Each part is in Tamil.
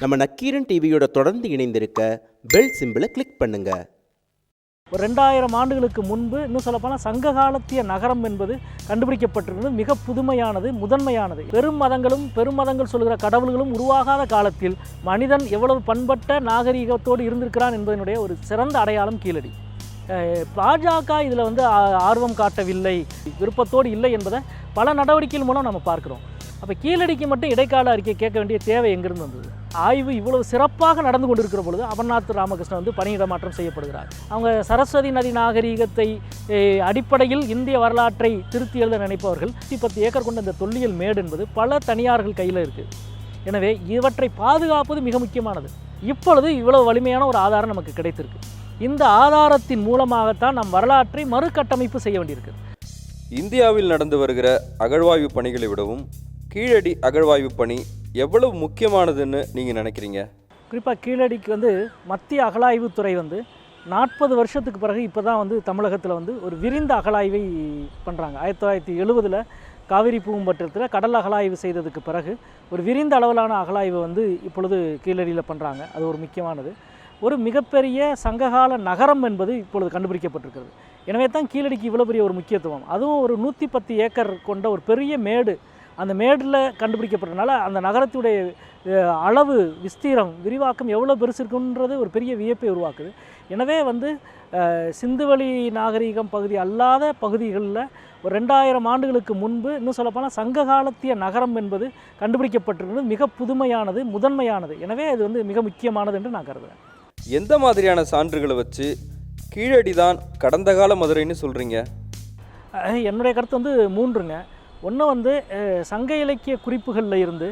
நம்ம நக்கீரன் டிவியோட தொடர்ந்து இணைந்திருக்க பெல் சிம்பிளை கிளிக் பண்ணுங்க. ஒரு ரெண்டாயிரம் ஆண்டுகளுக்கு முன்பு இன்னும் சொல்லப்போனால் சங்க காலத்திய நகரம் என்பது கண்டுபிடிக்கப்பட்டிருந்தது மிக புதுமையானது முதன்மையானது. பெரும் மதங்களும் பெரும் மதங்கள் சொல்கிற கடவுள்களும் உருவாகாத காலத்தில் மனிதன் எவ்வளவு பண்பட்ட நாகரிகத்தோடு இருந்திருக்கிறான் என்பதனுடைய ஒரு சிறந்த அடையாளம் கீழடி. பாஜக இதில் வந்து ஆர்வம் காட்டவில்லை விருப்பத்தோடு இல்லை என்பதை பல நடவடிக்கைகள் மூலம் நம்ம பார்க்குறோம். அப்போ கீழடிக்கு மட்டும் இடைக்கால அறிக்கை கேட்க வேண்டிய தேவை எங்கிருந்து வந்தது? ஆய்வு இவ்வளவு சிறப்பாக நடந்து கொண்டிருக்கிற பொழுது அமர்நாத் ராமகிருஷ்ணன் வந்து பணியிட மாற்றம் செய்யப்படுகிறார். அவங்க சரஸ்வதி நதி நாகரீகத்தை அடிப்படையில் இந்திய வரலாற்றை திருத்தி எழுத நினைப்பவர்கள் நூற்றி பத்து ஏக்கர் கொண்ட இந்த தொல்லியல் மேடு என்பது பல தனியார்கள் கையில் இருக்குது எனவே இவற்றை பாதுகாப்பது மிக முக்கியமானது. இப்பொழுது இவ்வளவு வலிமையான ஒரு ஆதாரம் நமக்கு கிடைத்திருக்கு. இந்த ஆதாரத்தின் மூலமாகத்தான் நம் வரலாற்றை மறுகட்டமைப்பு செய்ய வேண்டியிருக்கு இந்தியாவில் நடந்து வருகிற அகழ்வாய்வு பணிகளை விடவும் கீழடி அகழ்வாய்வு பணி எவ்வளவு முக்கியமானதுன்னு நீங்கள் நினைக்கிறீங்க? குறிப்பாக கீழடிக்கு வந்து மத்திய அகழாய்வுத்துறை வந்து நாற்பது வருஷத்துக்கு பிறகு இப்போ தான் வந்து தமிழகத்தில் வந்து ஒரு விரிந்த அகழாய்வை பண்ணுறாங்க ஆயிரத்தி தொள்ளாயிரத்தி எழுபதில் காவிரி பூம்பட்டத்தில் கடல் அகழாய்வு செய்ததுக்கு பிறகு ஒரு விரிந்த அளவிலான அகழாய்வு வந்து இப்பொழுது கீழடியில் பண்ணுறாங்க அது ஒரு முக்கியமானது. ஒரு மிகப்பெரிய சங்ககால நகரம் என்பது இப்பொழுது கண்டுபிடிக்கப்பட்டிருக்கிறது. எனவே தான் கீழடிக்கு இவ்வளோ பெரிய ஒரு முக்கியத்துவம். அதுவும் ஒரு நூற்றி பத்து ஏக்கர் கொண்ட ஒரு பெரிய மேடு அந்த மேடில் கண்டுபிடிக்கப்பட்டனால அந்த நகரத்துடைய அளவு விஸ்தீரம் விரிவாக்கம் எவ்வளோ பெருசு இருக்குன்றது ஒரு பெரிய வியப்பை உருவாக்குது. எனவே வந்து சிந்துவெளி நாகரீகம் பகுதி அல்லாத பகுதிகளில் ஒரு ரெண்டாயிரம் ஆண்டுகளுக்கு முன்பு இன்னும் சொல்லப்போனால் சங்க காலத்திய நகரம் என்பது கண்டுபிடிக்கப்பட்டிருக்கிறது. மிக புதுமையானது முதன்மையானது. எனவே அது வந்து மிக முக்கியமானது என்று நான் கருதுகிறேன். எந்த மாதிரியான சான்றுகளை வச்சு கீழடி தான் கடந்த கால மதுரைன்னு சொல்கிறீங்க என்னுடைய கருத்து வந்து மூன்றுங்க. ஒன்று வந்து சங்க இலக்கிய குறிப்புகளில் இருந்து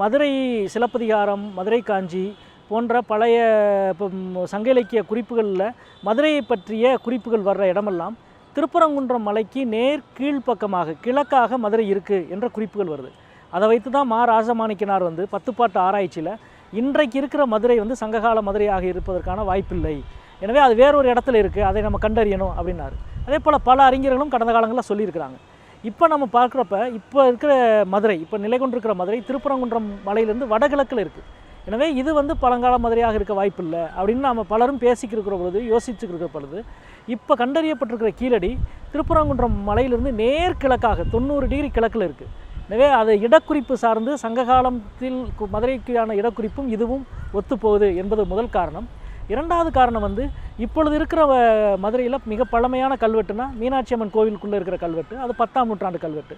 மதுரை சிலப்பதிகாரம் மதுரை காஞ்சி போன்ற பழைய சங்க இலக்கிய குறிப்புகளில் மதுரையை பற்றிய குறிப்புகள் வர்ற இடமெல்லாம் திருப்பரங்குன்றம் மலைக்கு நேர் கீழ்ப்பக்கமாக கிழக்காக மதுரை இருக்குது என்ற குறிப்புகள் வருது. அதை வைத்து தான் மா. ராஜமாணிக்கனார் வந்து பத்துப்பாட்டு ஆராய்ச்சியில் இன்றைக்கு இருக்கிற மதுரை வந்து சங்ககால மதுரையாக இருப்பதற்கான வாய்ப்பில்லை. எனவே அது வேறொரு இடத்துல இருக்குது அதை நம்ம கண்டறியணும் அப்படின்னாரு. அதே போல் பல அறிஞர்களும் கடந்த காலங்களில் சொல்லியிருக்கிறாங்க. இப்போ நம்ம பார்க்குறப்ப இப்போ இருக்கிற மதுரை இப்போ நிலை கொண்டிருக்கிற மதுரை திருப்பரங்குன்றம் மலையிலேருந்து வடகிழக்கில் இருக்குது எனவே இது வந்து பழங்கால மதுரையாக இருக்க வாய்ப்பில்லை அப்படின்னு நம்ம பலரும் பேசிக்கிருக்கிற பொழுது யோசிச்சுக்கிருக்கிற பொழுது இப்போ கண்டறியப்பட்டிருக்கிற கீழடி திருப்பரங்குன்றம் மலையிலிருந்து நேர்கிழக்காக தொண்ணூறு டிகிரி கிழக்கில் இருக்குது எனவே அது இடக்குறிப்பு சார்ந்து சங்க காலத்தில் மதுரைக்கான இடக்குறிப்பும் இதுவும் ஒத்துப்போகுது என்பது முதல் காரணம். இரண்டாவது காரணம் வந்து இப்பொழுது இருக்கிற மதுரையில் மிக பழமையான கல்வெட்டுனா மீனாட்சி அம்மன் கோவிலுக்குள்ளே இருக்கிற கல்வெட்டு. அது பத்தாம் நூற்றாண்டு கல்வெட்டு.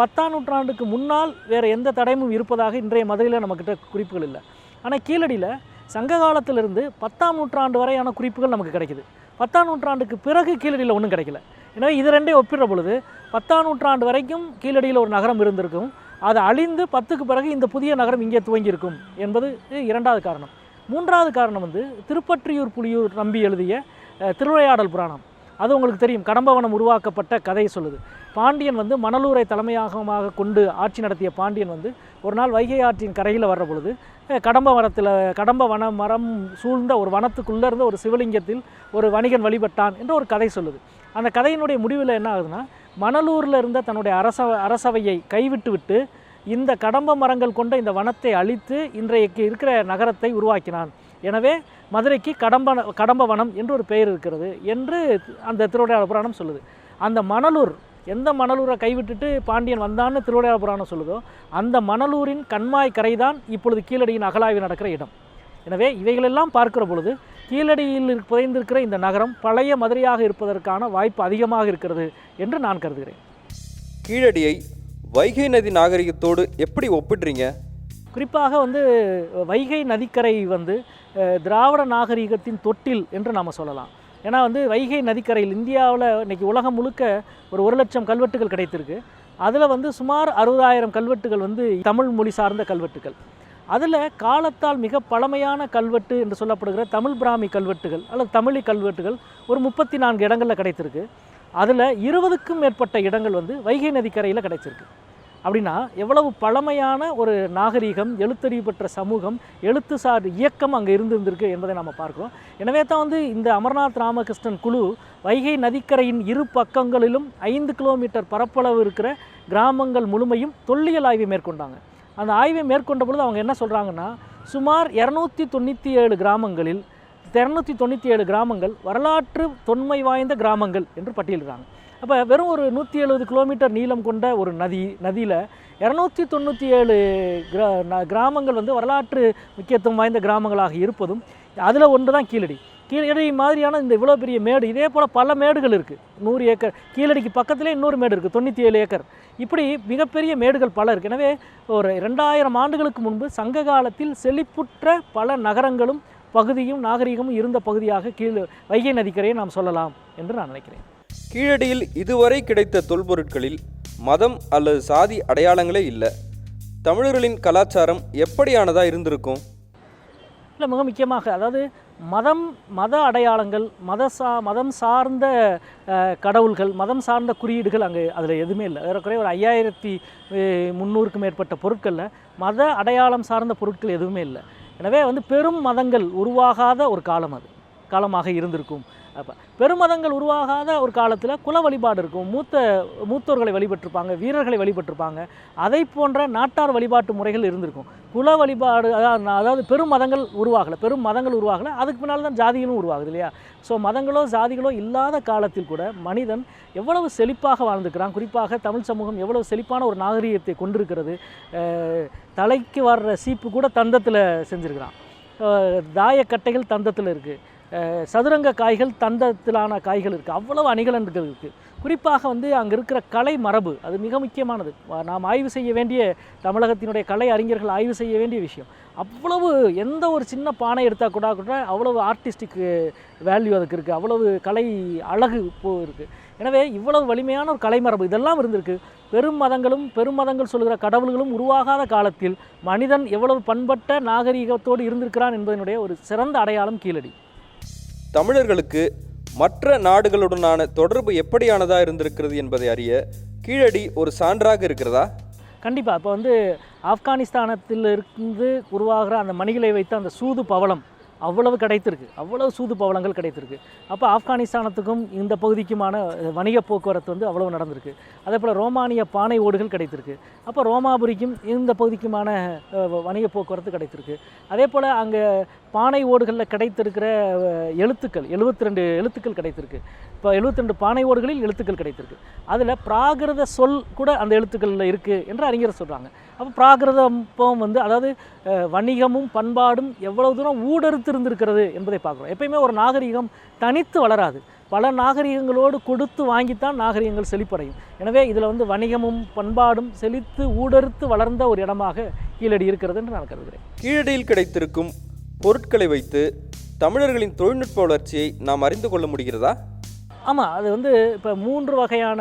பத்தாம் நூற்றாண்டுக்கு முன்னால் வேறு எந்த தடையும் இருப்பதாக இன்றைய மதுரையில் நம்மக்கிட்ட குறிப்புகள் இல்லை. ஆனால் கீழடியில் சங்க காலத்திலிருந்து பத்தாம் நூற்றாண்டு வரையான குறிப்புகள் நமக்கு கிடைக்குது. பத்தாம் நூற்றாண்டுக்கு பிறகு கீழடியில் ஒன்றும் கிடைக்கல. எனவே இது ரெண்டே ஒப்பிடுற பொழுது பத்தாம் நூற்றாண்டு வரைக்கும் கீழடியில் ஒரு நகரம் இருந்திருக்கும். அது அழிந்து பத்துக்கு பிறகு இந்த புதிய நகரம் இங்கே துவங்கியிருக்கும் என்பது இரண்டாவது காரணம். மூன்றாவது காரணம் வந்து திருப்பற்றியூர் புலியூர் நம்பி எழுதிய திருவிளையாடல் புராணம். அது உங்களுக்கு தெரியும். கடம்பவனம் உருவாக்கப்பட்ட கதையை சொல்லுது. பாண்டியன் வந்து மணலூரை தலைமையாகமாக கொண்டு ஆட்சி நடத்திய பாண்டியன் வந்து ஒரு நாள் வைகை ஆற்றின் கரையில் வர்ற பொழுது கடம்ப வனத்தில் கடம்ப வன மரம் சூழ்ந்த ஒரு வனத்துக்குள்ளே இருந்த ஒரு சிவலிங்கத்தில் ஒரு வணிகன் வழிபட்டான் என்ற ஒரு கதை சொல்லுது. அந்த கதையினுடைய முடிவில் என்ன ஆகுதுன்னா மணலூரில் இருந்த தன்னுடைய அரச அரசவையை கைவிட்டு விட்டு இந்த கடம்ப மரங்கள் கொண்ட இந்த வனத்தை அழித்து இன்றைக்கு இருக்கிற நகரத்தை உருவாக்கினான். எனவே மதுரைக்கு கடம்ப கடம்ப வனம் என்று ஒரு பெயர் இருக்கிறது என்று அந்த திருவிடையாள புராணம் சொல்லுது. அந்த மணலூர் எந்த மணலூரை கைவிட்டுட்டு பாண்டியன் வந்தான்னு திருவிடையாள புராணம் சொல்லுதோ அந்த மணலூரின் கண்மாய் கரைதான் இப்பொழுது கீழடியின் அகலாய்வு நடக்கிற இடம். எனவே இவைகளெல்லாம் பார்க்கிற பொழுது கீழடியில் புதைந்திருக்கிற இந்த நகரம் பழைய மதுரையாக இருப்பதற்கான வாய்ப்பு அதிகமாக இருக்கிறது என்று நான் கருதுகிறேன். கீழடியை வைகை நதி நாகரிகத்தோடு எப்படி ஒப்பிடுறீங்க? குறிப்பாக வந்து வைகை நதிக்கரை வந்து திராவிட நாகரிகத்தின் தொட்டில் என்று நாம் சொல்லலாம். ஏன்னா வந்து வைகை நதிக்கரையில் இந்தியாவில் இன்னைக்கு உலகம் முழுக்க ஒரு ஒரு லட்சம் கல்வெட்டுகள் கிடைத்திருக்கு. அதில் வந்து சுமார் அறுபதாயிரம் கல்வெட்டுகள் வந்து தமிழ் மொழி சார்ந்த கல்வெட்டுகள். அதில் காலத்தால் மிக பழமையான கல்வெட்டு என்று சொல்லப்படுகிற தமிழ் பிராமி கல்வெட்டுகள் அல்லது தமிழி கல்வெட்டுகள் ஒரு முப்பத்தி நான்கு இடங்களில் கிடைத்திருக்கு. அதில் இருபதுக்கும் மேற்பட்ட இடங்கள் வந்து வைகை நதிக்கரையில் கிடைச்சிருக்கு. அப்படின்னா எவ்வளவு பழமையான ஒரு நாகரீகம் எழுத்தறிவு பெற்ற சமூகம் எழுத்துசார் இயக்கம் அங்கே இருந்திருந்திருக்கு என்பதை நம்ம பார்க்குறோம். எனவே தான் வந்து இந்த அமர்நாத் ராமகிருஷ்ணன் குழு வைகை நதிக்கரையின் இரு பக்கங்களிலும் ஐந்து கிலோமீட்டர் பரப்பளவு இருக்கிற கிராமங்கள் முழுமையும் தொல்லியல் ஆய்வை மேற்கொண்டாங்க. அந்த ஆய்வை மேற்கொண்ட பொழுது அவங்க என்ன சொல்கிறாங்கன்னா சுமார் இரநூத்தி தொண்ணூற்றி ஏழு கிராமங்களில் இரநூத்தி தொண்ணூற்றி ஏழு கிராமங்கள் வரலாற்று தொன்மை வாய்ந்த கிராமங்கள் என்று பட்டியலிடுறாங்க. அப்போ வெறும் ஒரு நூற்றி எழுபது கிலோமீட்டர் நீளம் கொண்ட ஒரு நதி நதியில் இரநூத்தி தொண்ணூற்றி ஏழு கிரா ந- கிராமங்கள் வந்து வரலாற்று முக்கியத்துவம் வாய்ந்த கிராமங்களாக இருப்பதும் அதில் ஒன்று தான் கீழடி. கீழடி மாதிரியான இந்த இவ்வளோ பெரிய மேடு இதே போல் பல மேடுகள் இருக்குது நூறு ஏக்கர் கீழடிக்கு பக்கத்திலே இன்னொரு மேடு இருக்குது தொண்ணூற்றி ஏழு ஏக்கர். இப்படி மிகப்பெரிய மேடுகள் பல இருக்குது எனவே ஒரு ரெண்டாயிரம் ஆண்டுகளுக்கு முன்பு சங்க காலத்தில் செழிப்புற்ற பல நகரங்களும் பகுதியும் நாகரிகமும் இருந்த பகுதியாக கீழ் வைகை நதிக்கரையை நாம் சொல்லலாம் என்று நான் நினைக்கிறேன். கீழடியில் இதுவரை கிடைத்த தொல்பொருட்களில் மதம் அல்லது சாதி அடையாளங்களே இல்லை. தமிழர்களின் கலாச்சாரம் எப்படியானதா இருந்திருக்கும்? இல்லை மிக முக்கியமாக அதாவது மதம் மத அடையாளங்கள் மத சா மதம் சார்ந்த கடவுள்கள் மதம் சார்ந்த குறியீடுகள் அங்கே அதில் எதுவுமே இல்லை. ஏறக்குறைய ஒரு ஐயாயிரத்தி முந்நூறுக்கும் மேற்பட்ட பொருட்களில் மத அடையாளம் சார்ந்த பொருட்கள் எதுவுமே இல்லை. எனவே வந்து பெரும் மதங்கள் உருவாகாத ஒரு காலம் அது. காலமாக இருந்திருக்கும். அப்போ பெருமதங்கள் உருவாகாத ஒரு காலத்தில் குல வழிபாடு இருக்கும். மூத்த மூத்தோர்களை வழிபட்டிருப்பாங்க வீரர்களை வழிபட்டிருப்பாங்க. அதை போன்ற நாட்டார் வழிபாட்டு முறைகள் இருந்திருக்கும். குல வழிபாடு அதாவது அதாவது பெரும் மதங்கள் உருவாகலை பெரும் மதங்கள் உருவாகலை அதுக்கு பின்னால் தான் ஜாதிகளும் உருவாகுது இல்லையா? ஸோ மதங்களோ ஜாதிகளோ இல்லாத காலத்தில் கூட மனிதன் எவ்வளவு செழிப்பாக வாழ்ந்துக்கிறான் குறிப்பாக தமிழ் சமூகம் எவ்வளவு செழிப்பான ஒரு நாகரீகத்தை கொண்டிருக்கிறது. தலைக்கு வர்ற சீப்பு கூட தந்தத்தில் செஞ்சுருக்கிறான். தாயக்கட்டைகள் தந்தத்தில் இருக்குது சதுரங்க காய்கள் தந்தத்திலான காய்கள் இருக்குது அவ்வளவு அணிகலன்கள் இருக்குது குறிப்பாக வந்து அங்கே இருக்கிற கலை மரபு அது மிக முக்கியமானது. நாம் ஆய்வு செய்ய வேண்டிய தமிழகத்தினுடைய கலை அறிஞர்கள் ஆய்வு செய்ய வேண்டிய விஷயம். அவ்வளவு எந்த ஒரு சின்ன பானை எடுத்தால் கூட கூட அவ்வளவு ஆர்டிஸ்டிக் வேல்யூ அதுக்கு இருக்குது அவ்வளவு கலை அழகு இப்போ இருக்குது எனவே இவ்வளவு வலிமையான ஒரு கலைமரபு இதெல்லாம் இருந்திருக்கு. பெரும் மதங்களும் பெரும் மதங்கள் சொல்கிற கடவுள்களும் உருவாகாத காலத்தில் மனிதன் எவ்வளவு பண்பட்ட நாகரிகத்தோடு இருந்திருக்கிறான் என்பதனுடைய ஒரு சிறந்த அடையாளம் கீழடி. தமிழர்களுக்கு மற்ற நாடுகளுடனான தொடர்பு எப்படியானதாக இருந்திருக்கிறது என்பதை அறிய கீழடி ஒரு சான்றாக இருக்கிறதா? கண்டிப்பாக இப்போ வந்து ஆப்கானிஸ்தானத்தில் இருந்து உருவாகிற அந்த மணிகளை வைத்த அந்த சூது பவளம் அவ்வளவு கிடைத்திருக்கு. அவ்வளவு சூது பவளங்கள் கிடைத்திருக்கு. அப்போ ஆப்கானிஸ்தானத்துக்கும் இந்த பகுதிக்குமான வணிக போக்குவரத்து வந்து அவ்வளவு நடந்திருக்கு. அதே போல் ரோமானிய பானை ஓடுகள் கிடைத்திருக்கு. அப்போ ரோமாபுரிக்கும் இந்த பகுதிக்குமான வணிக போக்குவரத்து கிடைத்திருக்கு. அதே போல் அங்கே பானை ஓடுகளில் கிடைத்திருக்கிற எழுத்துக்கள் 72 ரெண்டு எழுத்துக்கள் கிடைத்திருக்கு. இப்போ 72 ரெண்டு பானை ஓடுகளில் எழுத்துக்கள் கிடைத்திருக்கு. அதில் பிராகிருத சொல் கூட அந்த எழுத்துக்களில் இருக்குது என்று அறிஞர் சொல்கிறாங்க அப்போ பிராகிருதம் வந்து அதாவது வணிகமும் பண்பாடும் எவ்வளவு தூரம் ஊடறுத்திருந்திருக்கிறது என்பதை பார்க்குறோம். எப்பயுமே ஒரு நாகரிகம் தனித்து வளராது. பல நாகரிகங்களோடு கொடுத்து வாங்கித்தான் நாகரிகங்கள் செழிப்படையும். எனவே இதில் வந்து வணிகமும் பண்பாடும் செழித்து ஊடறுத்து வளர்ந்த ஒரு இடமாக கீழடி இருக்கிறது என்று நான் கருதுகிறேன். கீழடியில் கிடைத்திருக்கும் பொருட்களை வைத்து தமிழர்களின் தொழில்நுட்ப வளர்ச்சியை நாம் அறிந்து கொள்ள முடிகிறதா? ஆமாம் அது வந்து இப்போ மூன்று வகையான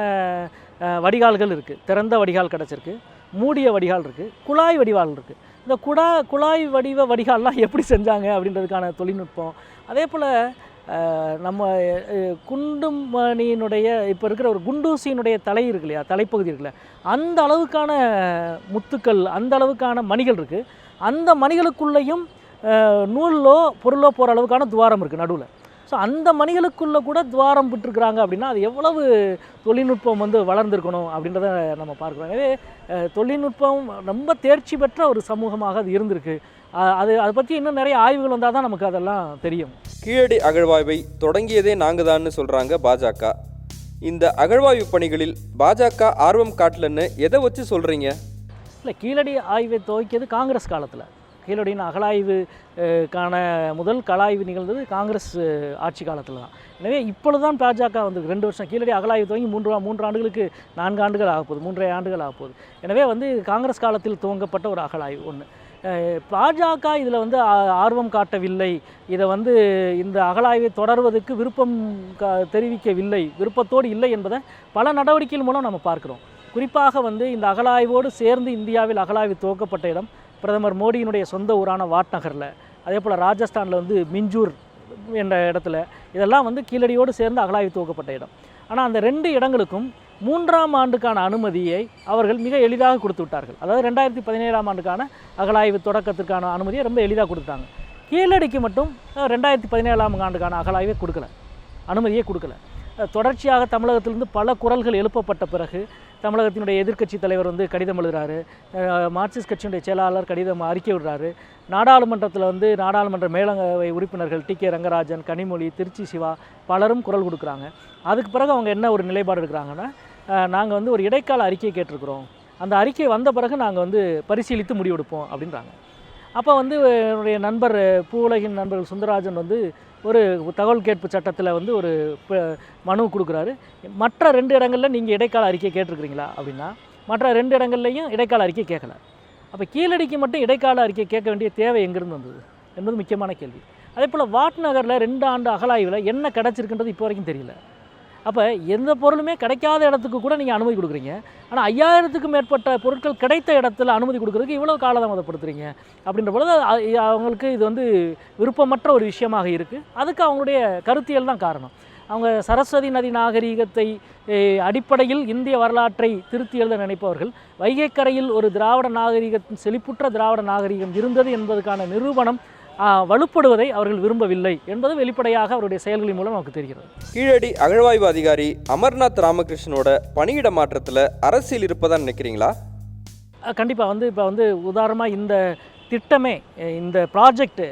வடிகால்கள் இருக்குது திறந்த வடிகால் கிடச்சிருக்கு மூடிய வடிகால் இருக்குது குழாய் வடிகால் இருக்குது இந்த குடா குழாய் வடிவ வடிகால்லாம் எப்படி செஞ்சாங்க அப்படின்றதுக்கான தொழில்நுட்பம். அதே போல் நம்ம குண்டுமணியினுடைய இப்போ இருக்கிற ஒரு குண்டூசியினுடைய தலை இருக்கு இல்லையா? தலைப்பகுதி இருக்குல்ல. அந்த அளவுக்கான முத்துக்கள் அந்த அளவுக்கான மணிகள் இருக்குது அந்த மணிகளுக்குள்ளேயும் நூலோ பொருளோ போகிற அளவுக்கான துவாரம் இருக்குது நடுவில். ஸோ அந்த மணிகளுக்குள்ளே கூட துவாரம் விட்டுருக்குறாங்க அப்படின்னா அது எவ்வளவு தொழில்நுட்பம் வந்து வளர்ந்துருக்கணும் அப்படின்றத நம்ம பார்க்குறோம். எனவே தொழில்நுட்பம் ரொம்ப தேர்ச்சி பெற்ற ஒரு சமூகமாக அது இருந்திருக்கு. அது அதை பற்றி இன்னும் நிறைய ஆய்வுகள் வந்தால் தான் நமக்கு அதெல்லாம் தெரியும். கீழடி அகழ்வாய்வை தொடங்கியதே நாங்கள் தான்னு சொல்கிறாங்க பாஜக. இந்த அகழ்வாய்வு பணிகளில் பாஜக ஆர்வம் காட்டலன்னு எதை வச்சு சொல்கிறீங்க இல்லை கீழடி ஆய்வை துவக்கியது காங்கிரஸ் காலத்தில். கீழடியின் அகலாய்வுக்கான கான முதல் கலாய்வு நிகழ்ந்தது காங்கிரஸ் ஆட்சி காலத்தில் தான். எனவே இப்பொழுது தான் பாஜக வந்து ரெண்டு வருஷம் கீழடி அகலாய்வு துவங்கி மூன்று மூன்று ஆண்டுகளுக்கு நான்கு ஆண்டுகள் ஆகப்போகுது மூன்றரை ஆண்டுகள் ஆகப்போகுது எனவே வந்து காங்கிரஸ் காலத்தில் துவங்கப்பட்ட ஒரு அகலாய்வு ஒன்று பாஜக இதில் வந்து ஆ- ஆர்வம் காட்டவில்லை. இதை வந்து இந்த அகலாய்வை தொடர்வதற்கு விருப்பம் கா தெரிவிக்கவில்லை. விருப்பத்தோடு இல்லை என்பதை பல நடவடிக்கைகள் மூலம் நம்ம பார்க்குறோம். குறிப்பாக வந்து இந்த அகலாய்வோடு சேர்ந்து இந்தியாவில் அகலாய்வு துவக்கப்பட்ட இடம் பிரதமர் மோடியினுடைய சொந்த ஊரான வாட்நகரில் அதே போல் ராஜஸ்தானில் வந்து மிஞ்சூர் என்ற இடத்துல இதெல்லாம் வந்து கீழடியோடு சேர்ந்து அகலாய்வு துவக்கப்பட்ட இடம். ஆனால் அந்த ரெண்டு இடங்களுக்கும் மூன்றாம் ஆண்டுக்கான அனுமதியை அவர்கள் மிக எளிதாக கொடுத்து விட்டார்கள். அதாவது ரெண்டாயிரத்தி பதினேழாம் ஆண்டுக்கான அகலாய்வு தொடக்கத்திற்கான அனுமதியை ரொம்ப எளிதாக கொடுத்தாங்க கீழடிக்கு மட்டும் ரெண்டாயிரத்தி பதினேழாம் ஆண்டுக்கான அகலாய்வை கொடுக்கல. அனுமதியே கொடுக்கல. தொடர்ச்சியாக தமிழகத்திலிருந்து பல குரல்கள் எழுப்பப்பட்ட பிறகு தமிழகத்தினுடைய எதிர்க்கட்சி தலைவர் வந்து கடிதம் எழுதுகிறாரு மார்க்சிஸ்ட் கட்சியினுடைய செயலாளர் கடிதம் அறிக்கை விடுறாரு. நாடாளுமன்றத்தில் வந்து நாடாளுமன்ற மேலவை உறுப்பினர்கள் டி. கே. ரங்கராஜன் கனிமொழி திருச்சி சிவா பலரும் குரல் கொடுக்குறாங்க. அதுக்கு பிறகு அவங்க என்ன ஒரு நிலைப்பாடு எடுக்கிறாங்கன்னா நாங்கள் வந்து ஒரு இடைக்கால அறிக்கை கேட்டிருக்கிறோம். அந்த அறிக்கை வந்த பிறகு நாங்கள் வந்து பரிசீலித்து முடிவெடுப்போம் அப்படின்றாங்க. அப்போ வந்து என்னுடைய நண்பர் பூவுலகின் நண்பர் சுந்தரராஜன் வந்து ஒரு தகவல் கேட்பு சட்டத்தில் வந்து ஒரு ப- மனு கொடுக்குறாரு. மற்ற ரெண்டு இடங்களில் நீங்கள் இடைக்கால அறிக்கை கேட்டிருக்கிறீங்களா அப்படின்னா மற்ற ரெண்டு இடங்கள்லையும் இடைக்கால அறிக்கை கேட்கல. அப்போ கீழடிக்கு மட்டும் இடைக்கால அறிக்கை கேட்க வேண்டிய தேவை எங்கேருந்து வந்தது? என்பது முக்கியமான கேள்வி. அதே போல் வாட் நகரில் ரெண்டு ஆண்டு அகலாய்வில் என்ன கிடச்சிருக்குன்றது இப்போ வரைக்கும் தெரியல. அப்போ எந்த பொருளுமே கிடைக்காத இடத்துக்கு கூட நீங்கள் அனுமதி கொடுக்குறீங்க. ஆனால் ஐயாயிரத்துக்கும் மேற்பட்ட பொருட்கள் கிடைத்த இடத்துல அனுமதி கொடுக்குறதுக்கு இவ்வளோ காலதாமதப்படுத்துறீங்க. அப்படின்ற பொழுது அவங்களுக்கு இது வந்து விருப்பமற்ற ஒரு விஷயமாக இருக்குது அதுக்கு அவங்களுடைய கருத்தியல் தான் காரணம். அவங்க சரஸ்வதி நதி நாகரீகத்தை அடிப்படையில் இந்திய வரலாற்றை திருத்தி எழுத நினைப்பவர்கள் வைகைக்கரையில் ஒரு திராவிட நாகரீகத்தின் செழிப்புற்ற திராவிட நாகரீகம் இருந்தது என்பதற்கான நிரூபணம் வலுப்படுவதை அவர்கள் விரும்பவில்லை என்பது வெளிப்படையாக அவருடைய செயல்களின் மூலம் நமக்கு தெரிகிறது. கீழடி அகழ்வாய்வு அதிகாரி அமர்நாத் ராமகிருஷ்ணனோட பணியிட மாற்றத்தில் அரசியல் இருப்பதா நினைக்கிறீங்களா? கண்டிப்பாக வந்து இப்போ வந்து உதாரணமாக இந்த திட்டமே இந்த ப்ராஜெக்ட்டு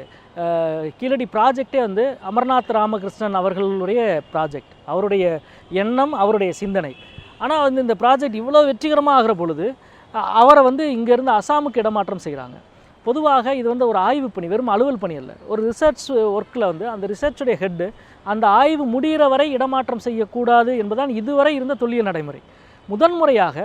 கீழடி ப்ராஜெக்டே வந்து அமர்நாத் ராமகிருஷ்ணன் அவர்களுடைய ப்ராஜெக்ட் அவருடைய எண்ணம் அவருடைய சிந்தனை. ஆனால் வந்து இந்த ப்ராஜெக்ட் இவ்வளோ வெற்றிகரமாக ஆகிற பொழுது அவரை வந்து இங்கேருந்து அசாமுக்கு இடமாற்றம் செய்கிறாங்க பொதுவாக இது வந்து ஒரு ஆய்வு பணி வெறும் அலுவல் பணி அல்ல. ஒரு ரிசர்ச் ஒர்க்கில் வந்து அந்த ரிசர்ச்சுடைய ஹெட்டு அந்த ஆய்வு முடிகிற வரை இடமாற்றம் செய்யக்கூடாது என்பதுதான் இதுவரை இருந்த தொல்லியல் நடைமுறை. முதன்முறையாக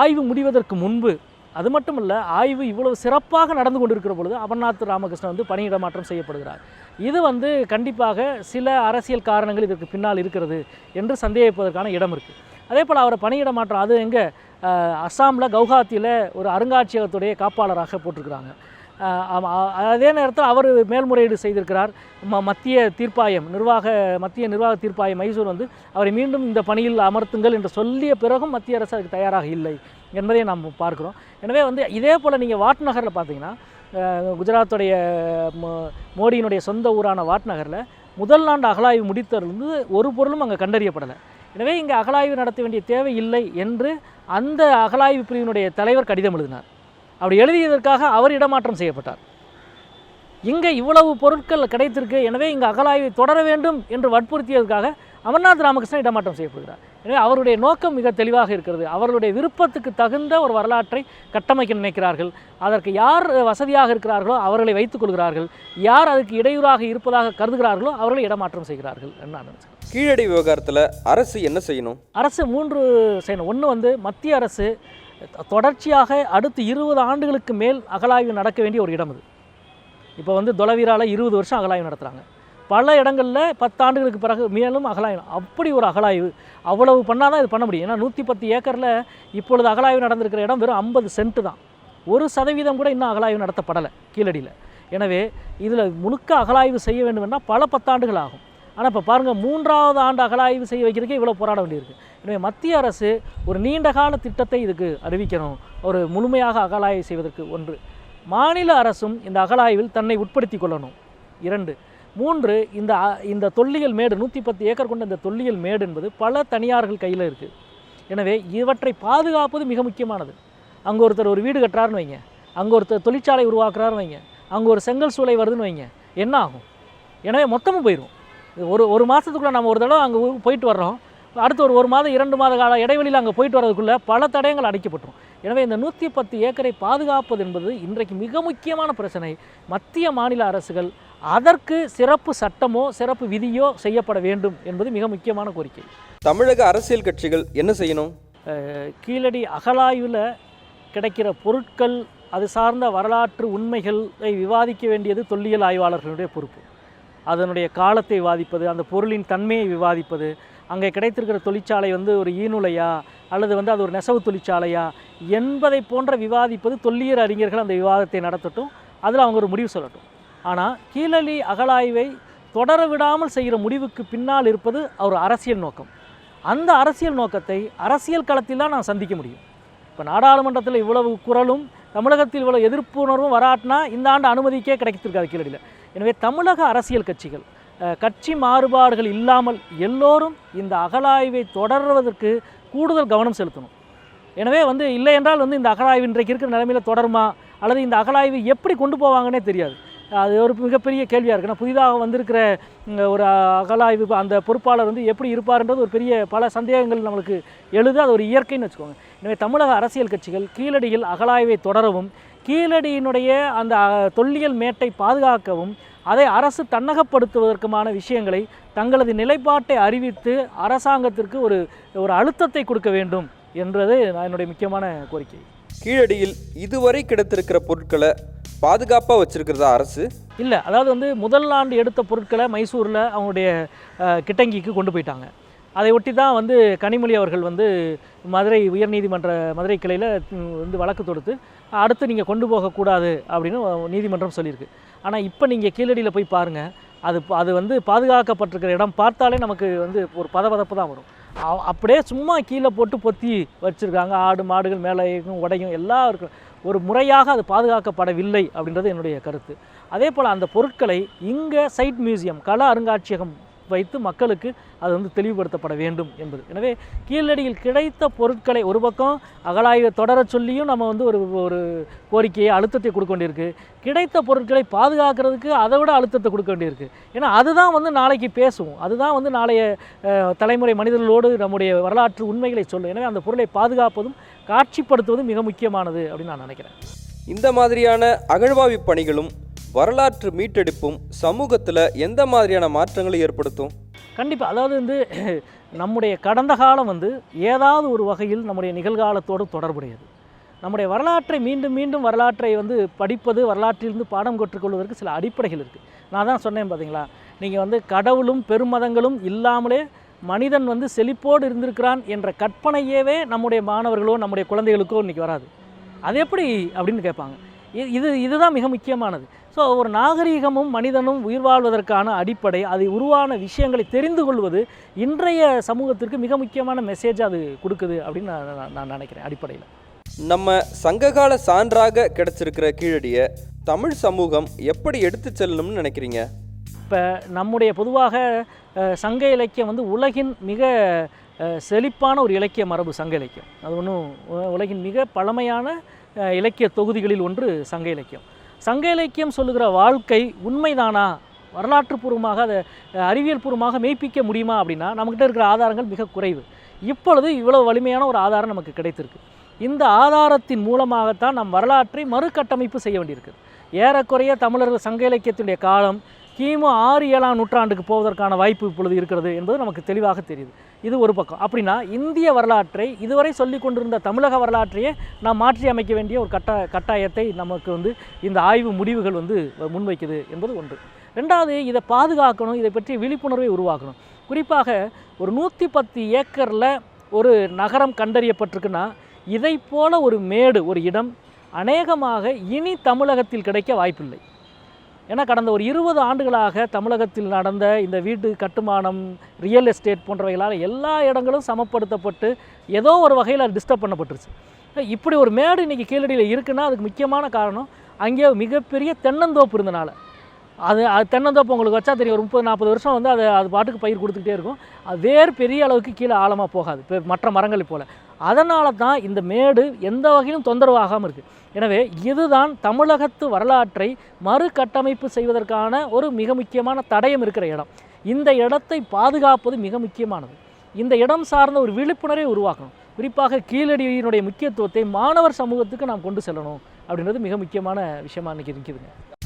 ஆய்வு முடிவதற்கு முன்பு அது மட்டும் இல்லை ஆய்வு இவ்வளவு சிறப்பாக நடந்து கொண்டிருக்கிற பொழுது அமர்நாத் ராமகிருஷ்ணன் வந்து பணியிட மாற்றம் செய்யப்படுகிறார். இது வந்து கண்டிப்பாக சில அரசியல் காரணங்கள் இதற்கு பின்னால் இருக்கிறது என்று சந்தேகிப்பதற்கான இடம் இருக்குது அதே போல் அவரை பணியிட மாற்றம் அது எங்கே அஸ்ஸாமில் கவுஹாத்தியில் ஒரு அருங்காட்சியகத்துடைய காப்பாளராக போட்டிருக்கிறாங்க. அதே நேரத்தில் அவர் மேல்முறையீடு செய்திருக்கிறார். ம மத்திய தீர்ப்பாயம் நிர்வாக மத்திய நிர்வாக தீர்ப்பாயம் மைசூர் வந்து அவரை மீண்டும் இந்த பணியில் அமர்த்துங்கள் என்று சொல்லிய பிறகும் மத்திய அரசு அதுக்கு தயாராக இல்லை என்பதை நாம் பார்க்கிறோம். எனவே வந்து இதே போல் நீங்கள் வாட் நகரில் பார்த்தீங்கன்னா குஜராத்துடைய மோ- மோடியினுடைய சொந்த ஊரான வாட் நகரில் முதல் ஆண்டு அகலாய்வு முடித்ததிலிருந்து ஒரு பொருளும் அங்கே கண்டறியப்படலை. எனவே இங்கே அகலாய்வு நடத்த வேண்டிய தேவை இல்லை என்று அந்த அகலாய்வு பிரிவினுடைய தலைவர் கடிதம் எழுதினார். அப்படி எழுதியதற்காக அவர் இடமாற்றம் செய்யப்பட்டார். இங்கே இவ்வளவு பொருட்கள் கிடைத்திருக்கு எனவே இங்கே அகழாய்வை தொடர வேண்டும் என்று வற்புறுத்தியதற்காக அமர்நாத் ராமகிருஷ்ணன் இடமாற்றம் செய்யப்படுகிறார். எனவே அவருடைய நோக்கம் மிக தெளிவாக இருக்கிறது. அவர்களுடைய விருப்பத்துக்கு தகுந்த ஒரு வரலாற்றை கட்டமைக்க நினைக்கிறார்கள். அதற்கு யார் வசதியாக இருக்கிறார்களோ அவர்களை வைத்துக் கொள்கிறார்கள். யார் அதுக்கு இடையூறாக இருப்பதாக கருதுகிறார்களோ அவர்களை இடமாற்றம் செய்கிறார்கள் என்று நான் நினைச்சேன் கீழடி விவகாரத்தில் அரசு என்ன செய்யணும்? அரசு மூன்று செய்யணும். ஒன்று வந்து மத்திய அரசு தொடர்ச்சியாக அடுத்து இருபது ஆண்டுகளுக்கு மேல் அகழாய்வு நடக்க வேண்டிய ஒரு இடம் இது இப்போ வந்து தொலைவீரால் இருபது வருஷம் அகழாய்வு நடத்துகிறாங்க பல இடங்களில் பத்தாண்டுகளுக்கு பிறகு மேலும் அகலாய்வு அப்படி ஒரு அகலாய்வு அவ்வளவு பண்ணால் தான் இது பண்ண முடியும். ஏன்னா நூற்றி பத்து ஏக்கரில் இப்பொழுது அகலாய்வு நடந்திருக்கிற இடம் வெறும் ஐம்பது சென்ட்டு தான். ஒரு சதவீதம் கூட இன்னும் அகலாய்வு நடத்தப்படலை கீழடியில். எனவே இதில் முழுக்க அகலாய்வு செய்ய வேண்டுமென்னா பல பத்தாண்டுகள் ஆகும். ஆனால் இப்போ பாருங்கள் மூன்றாவது ஆண்டு அகழாய்வு செய்ய வைக்கிறதுக்கே இவ்வளோ போராட வேண்டியிருக்கு. எனவே மத்திய அரசு ஒரு நீண்ட கால திட்டத்தை இதுக்கு அறிவிக்கணும். ஒரு முழுமையாக அகலாய்வு செய்வதற்கு ஒன்று. மாநில அரசும் இந்த அகலாய்வில் தன்னை உட்படுத்தி கொள்ளணும். இரண்டு. மூன்று இந்த இந்த தொல்லியல் மேடு நூற்றி பத்து ஏக்கர் கொண்ட இந்த தொல்லியல் மேடு என்பது பல தனியார்கள் கையில் இருக்குது எனவே இவற்றை பாதுகாப்பது மிக முக்கியமானது. அங்கே ஒருத்தர் ஒரு வீடு கட்டுறாருன்னு வைங்க. அங்கே ஒருத்தர் தொழிற்சாலை உருவாக்குறாருன்னு வைங்க. அங்கே ஒரு செங்கல் சூளை வருதுன்னு வைங்க. என்ன ஆகும்? எனவே மொத்தமும் போயிடும் ஒரு ஒரு மாதத்துக்குள்ளே நம்ம ஒரு தடவை அங்கே போயிட்டு வர்றோம். அடுத்து ஒரு ஒரு மாதம் இரண்டு மாத கால இடைவெளியில் அங்கே போயிட்டு வர்றதுக்குள்ளே பல தடயங்கள் அடைக்கப்பட்டுரும். எனவே இந்த நூற்றி பத்து ஏக்கரை பாதுகாப்பது என்பது இன்றைக்கு மிக முக்கியமான பிரச்சனை. மத்திய மாநில அரசுகள் அதற்கு சிறப்பு சட்டமோ சிறப்பு விதியோ செய்யப்பட வேண்டும் என்பது மிக முக்கியமான கோரிக்கை. தமிழக அரசியல் கட்சிகள் என்ன செய்யணும்? கீழடி அகழாய்வில் கிடைக்கிற பொருட்கள் அது சார்ந்த வரலாற்று உண்மைகளை விவாதிக்க வேண்டியது தொல்லியல் ஆய்வாளர்களுடைய பொறுப்பு. அதனுடைய காலத்தை விவாதிப்பது அந்த பொருளின் தன்மையை விவாதிப்பது அங்கே கிடைத்திருக்கிற தொழிற்சாலை வந்து ஒரு ஈனுலையா அல்லது வந்து அது ஒரு நெசவு தொழிற்சாலையா என்பதை போன்ற விவாதிப்பது தொல்லியல் அறிஞர்கள் அந்த விவாதத்தை நடத்தட்டும். அதில் அவங்க ஒரு முடிவு சொல்லட்டும். ஆனால் கீழலி அகழாய்வை தொடர விடாமல் செய்கிற முடிவுக்கு பின்னால் இருப்பது ஒரு அரசியல் நோக்கம். அந்த அரசியல் நோக்கத்தை அரசியல் களத்தில் தான் நான் சந்திக்க முடியும். இப்போ நாடாளுமன்றத்தில் இவ்வளவு குரலும் தமிழகத்தில் இவ்வளவு எதிர்ப்புணர்வும் வராட்டினா இந்த ஆண்டு அனுமதிக்கே கிடைத்திருக்காது கீழடியில். எனவே தமிழக அரசியல் கட்சிகள் கட்சி மாறுபாடுகள் இல்லாமல் எல்லோரும் இந்த அகழாய்வை தொடர்வதற்கு கூடுதல் கவனம் செலுத்தணும். எனவே வந்து இல்லை என்றால் வந்து இந்த அகழாய்வு இன்றைக்கு இருக்கிற நிலைமையில் தொடருமா? அல்லது இந்த அகழாய்வு எப்படி கொண்டு போவாங்கன்னே தெரியாது. அது ஒரு மிகப்பெரிய கேள்வியாக இருக்கு. ஏன்னா புதிதாக வந்திருக்கிற ஒரு அகலாய்வு அந்த பொறுப்பாளர் வந்து எப்படி இருப்பார்ன்றது ஒரு பெரிய பல சந்தேகங்கள் நம்மளுக்கு எழுது. அது ஒரு இயற்கைன்னு வச்சுக்கோங்க. எனவே தமிழக அரசியல் கட்சிகள் கீழடியில் அகலாய்வை தொடரவும் கீழடியினுடைய அந்த தொல்லியல் மேட்டை பாதுகாக்கவும் அதை அரசு தன்னகப்படுத்துவதற்குமான விஷயங்களை தங்களது நிலைப்பாட்டை அறிவித்து அரசாங்கத்திற்கு ஒரு ஒரு அழுத்தத்தை கொடுக்க வேண்டும் என்றது நான் என்னுடைய முக்கியமான கோரிக்கை. கீழடியில் இதுவரை கிடைத்திருக்கிற பொருட்களை பாதுகாப்பாக வச்சிருக்கிறதா அரசு? இல்லை அதாவது வந்து முதல் ஆண்டு எடுத்த பொருட்களை மைசூரில் அவங்களுடைய கிட்டங்கிக்கு கொண்டு போயிட்டாங்க. அதை ஒட்டி தான் வந்து கனிமொழி அவர்கள் வந்து மதுரை உயர்நீதிமன்ற மதுரை கிளையில் வந்து வழக்கு தொடுத்து அடுத்து நீங்கள் கொண்டு போகக்கூடாது அப்படின்னு நீதிமன்றம் சொல்லியிருக்கு. ஆனால் இப்போ நீங்கள் கீழடியில் போய் பாருங்கள் அது அது வந்து பாதுகாக்கப்பட்டிருக்கிற இடம் பார்த்தாலே நமக்கு வந்து ஒரு பதபதப்பு தான் வரும். அப்படியே சும்மா கீழே போட்டு பொத்தி வச்சுருக்காங்க. ஆடு மாடுகள் மேலே உடையும் எல்லாம் இருக்கும். ஒரு முறையாக அது பாதுகாக்கப்படவில்லை அப்படின்றது என்னுடைய கருத்து. அதே போல் அந்த பொருட்களை இங்கே சைட் மியூசியம் கலா அருங்காட்சியகம் வைத்து மக்களுக்கு அது வந்து தெளிவுபடுத்தப்பட வேண்டும் என்பது. எனவே கீழடியில் கிடைத்த பொருட்களை ஒரு பக்கம் அகலாய்வை தொடரச் சொல்லியும் நம்ம வந்து ஒரு ஒரு கோரிக்கையை அழுத்தத்தை கொடுக்க வேண்டியிருக்கு. கிடைத்த பொருட்களை பாதுகாக்கிறதுக்கு அதை விட அழுத்தத்தை கொடுக்க வேண்டியிருக்கு. ஏன்னா அதுதான் வந்து நாளைக்கு பேசுவோம். அதுதான் வந்து நாளைய தலைமுறை மனிதர்களோடு நம்முடைய வரலாற்று உண்மைகளை சொல்லும். எனவே அந்த பொருளை பாதுகாப்பதும் காட்சிப்படுத்துவதும் மிக முக்கியமானது அப்படின்னு நான் நினைக்கிறேன். இந்த மாதிரியான அகழ்வாய்வு பணிகளும் வரலாற்று மீட்டெடுப்பும் சமூகத்தில் எந்த மாதிரியான மாற்றங்களை ஏற்படுத்தும்? கண்டிப்பாக அதாவது வந்து நம்முடைய கடந்த காலம் வந்து ஏதாவது ஒரு வகையில் நம்முடைய நிகழ்காலத்தோடு தொடர்புடையது. நம்முடைய வரலாற்றை மீண்டும் மீண்டும் வரலாற்றை வந்து படிப்பது வரலாற்றிலிருந்து பாடம் கற்றுக்கொள்வதற்கு சில அடிப்படைகள் இருக்குது நான் தான் சொன்னேன் பார்த்தீங்களா நீங்கள் வந்து கடவுளும் பெருமதங்களும் இல்லாமலே மனிதன் வந்து செழிப்போடு இருந்திருக்கிறான் என்ற கற்பனையவே நம்முடைய மாணவர்களோ நம்முடைய குழந்தைகளுக்கோ இன்றைக்கி வராது. அது எப்படி அப்படின்னு கேட்பாங்க. இது இதுதான் மிக முக்கியமானது. ஸோ ஒரு நாகரீகமும் மனிதனும் உயிர் வாழ்வதற்கான அடிப்படை. அது உருவான விஷயங்களை தெரிந்து கொள்வது இன்றைய சமூகத்திற்கு மிக முக்கியமான மெசேஜ் அது கொடுக்குது அப்படின்னு நான் நான் நான் நினைக்கிறேன் அடிப்படையில். நம்ம சங்ககால சான்றாக கிடைச்சிருக்கிற கீழடியை தமிழ் சமூகம் எப்படி எடுத்து செல்லணும்னு நினைக்கிறீங்க? இப்போ நம்முடைய பொதுவாக சங்க இலக்கியம் வந்து உலகின் மிக செழிப்பான ஒரு இலக்கிய மரபு சங்க இலக்கியம். அது ஒன்றும் உலகின் மிக பழமையான இலக்கிய தொகுதிகளில் ஒன்று சங்க இலக்கியம். சங்க இலக்கியம் சொல்லுகிற வாழ்க்கை உண்மைதானா? வரலாற்றுப்பூர்வமாக அதை அறிவியல் பூர்வமாக மெய்ப்பிக்க முடியுமா அப்படின்னா நம்மக்கிட்ட இருக்கிற ஆதாரங்கள் மிக குறைவு. இப்பொழுது இவ்வளோ வலிமையான ஒரு ஆதாரம் நமக்கு கிடைத்திருக்கு. இந்த ஆதாரத்தின் மூலமாகத்தான் நம் வரலாற்றை மறுகட்டமைப்பு செய்ய வேண்டியிருக்குது. ஏறக்குறைய தமிழர்கள் சங்க இலக்கியத்தினுடைய காலம் கிமு ஆறு ஏழாம் நூற்றாண்டுக்கு போவதற்கான வாய்ப்பு இப்பொழுது இருக்கிறது என்பது நமக்கு தெளிவாக தெரியுது. இது ஒரு பக்கம். அப்படின்னா இந்திய வரலாற்றை இதுவரை சொல்லி கொண்டிருந்த தமிழக வரலாற்றையே நாம் மாற்றி அமைக்க வேண்டிய ஒரு கட்ட கட்டாயத்தை நமக்கு வந்து இந்த ஆய்வு முடிவுகள் வந்து முன்வைக்குது என்பது ஒன்று. ரெண்டாவது இதை பாதுகாக்கணும் இதை பற்றி விழிப்புணர்வை உருவாக்கணும். குறிப்பாக ஒரு நூற்றி பத்து ஏக்கரில் ஒரு நகரம் கண்டறியப்பட்டிருக்குன்னா இதை போல ஒரு மேடு ஒரு இடம் அநேகமாக இனி தமிழகத்தில் கிடைக்க வாய்ப்பில்லை. ஏன்னா கடந்த ஒரு இருபது ஆண்டுகளாக தமிழகத்தில் நடந்த இந்த வீட்டு கட்டுமானம் ரியல் எஸ்டேட் போன்றவைகளால் எல்லா இடங்களும் சமப்படுத்தப்பட்டு ஏதோ ஒரு வகையில் அது டிஸ்டர்ப் பண்ணப்பட்டுருச்சு. இப்படி ஒரு மேடு இன்றைக்கி கீழடியில் இருக்குன்னா அதுக்கு முக்கியமான காரணம் அங்கே மிகப்பெரிய தென்னந்தோப்பு இருந்தனால. அது அது தென்னந்தோப்பு உங்களுக்கு வச்சா தெரியும் ஒரு முப்பது நாற்பது வருஷம் வந்து அது அது பாட்டுக்கு பயிர் கொடுத்துக்கிட்டே இருக்கும். அது வேர் பெரிய அளவுக்கு கீழே ஆழமாக போகாது இப்போ மற்ற மரங்களை போல். அதனால தான் இந்த மேடு எந்த வகையிலும் தொந்தரவு ஆகாமல் இருக்குது எனவே இதுதான் தமிழகத்து வரலாற்றை மறுகட்டமைப்பு செய்வதற்கான ஒரு மிக முக்கியமான தடயம் இருக்கிற இடம். இந்த இடத்தை பாதுகாப்பது மிக முக்கியமானது. இந்த இடம் சார்ந்த ஒரு விழிப்புணர்வை உருவாக்கணும். குறிப்பாக கீழடியினுடைய முக்கியத்துவத்தை மாணவர் சமூகத்துக்கு நாம் கொண்டு செல்லணும் அப்படின்றது மிக முக்கியமான விஷயமா இன்றைக்கி இருக்குதுங்க